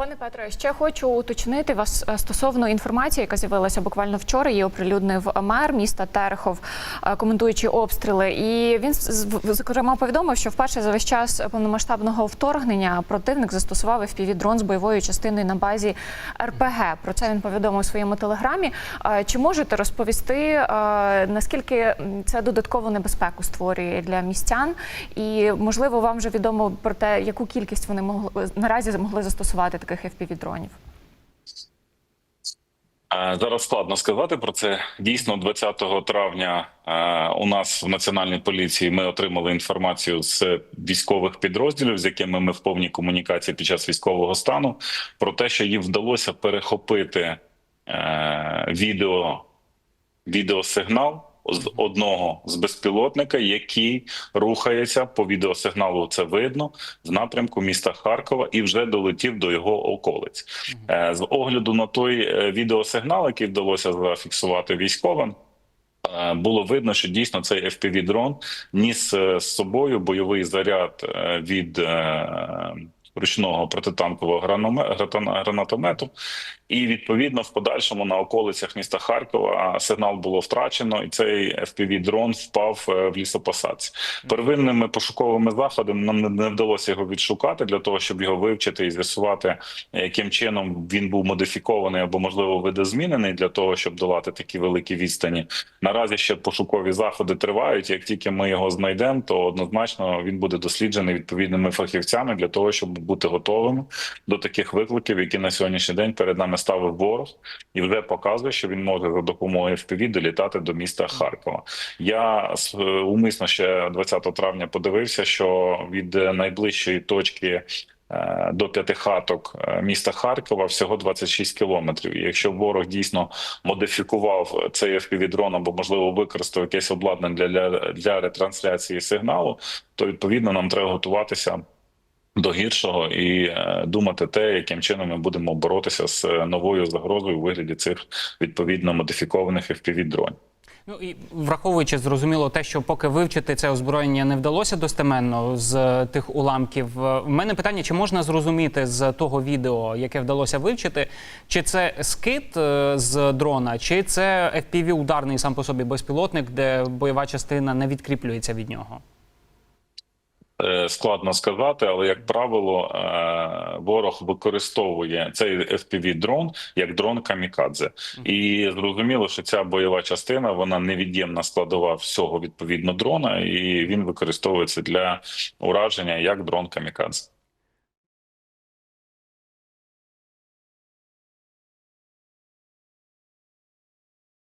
Пане Петре, ще хочу уточнити вас е, стосовно інформації, яка з'явилася буквально вчора. Її оприлюднив мер міста Терехов, е, коментуючи обстріли. І він зокрема повідомив, що вперше за весь час повномасштабного вторгнення противник застосував FPV-дрон з бойовою частиною на базі РПГ. Про це він повідомив у своєму телеграмі. Е, Чи можете розповісти наскільки це додаткову небезпеку створює для містян? І можливо, вам вже відомо про те, яку кількість вони могли наразі могли застосувати таких FPV-дронів? Е, Зараз складно сказати про це. Дійсно, 20 травня е, у нас в національній поліції ми отримали інформацію з військових підрозділів, з якими ми в повній комунікації під час військового стану, про те, що їм вдалося перехопити е, відео, відеосигнал одного з безпілотника, який рухається по відеосигналу. Це видно в напрямку міста Харкова і вже долетів до його околиць. Е, З огляду на той е, відеосигнал, який вдалося зафіксувати військовим. е, Було видно, що дійсно цей FPV-дрон ніс е, з собою бойовий заряд від ручного протитанкового гранатомету, і відповідно в подальшому на околицях міста Харкова сигнал було втрачено, і цей FPV-дрон впав е, в лісопосадці. Первинними пошуковими заходами нам не- не вдалося його відшукати для того, щоб його вивчити і з'ясувати, яким чином він був модифікований або можливо видозмінений для того, щоб долати такі великі відстані. Наразі ще пошукові заходи тривають. Як тільки ми його знайдемо, то однозначно він буде досліджений відповідними фахівцями для того, щоб бути готовими до таких викликів, які на сьогоднішній день перед нами ставив ворог, і вже показує, що він може за допомогою FPV долітати до міста Харкова. Я умисно ще 20 травня подивився, що від е, найближчої точки. е, До п'ятихаток е, міста Харкова всього 26 кілометрів. І якщо ворог дійсно модифікував цей FPV-дрон або можливо використав якесь обладнання для, для, для ретрансляції сигналу, то відповідно нам треба готуватися до гіршого і е, думати те, яким чином ми будемо боротися з е, новою загрозою у вигляді цих відповідно модифікованих FPV-дронів. Ну і враховуючи зрозуміло те, що поки вивчити це озброєння не вдалося достеменно з е, тих уламків. В мене питання: чи можна зрозуміти з того відео, яке вдалося вивчити, чи це скид з дрона, чи це fpv ударний сам по собі безпілотник, де бойова частина не відкріплюється від нього? Е, Складно сказати, але як правило, е, ворог використовує цей FPV-дрон як дрон камікадзе, і зрозуміло, що ця бойова частина вона невід'ємна складова всього відповідно дрона, і він використовується для ураження як дрон камікадзе.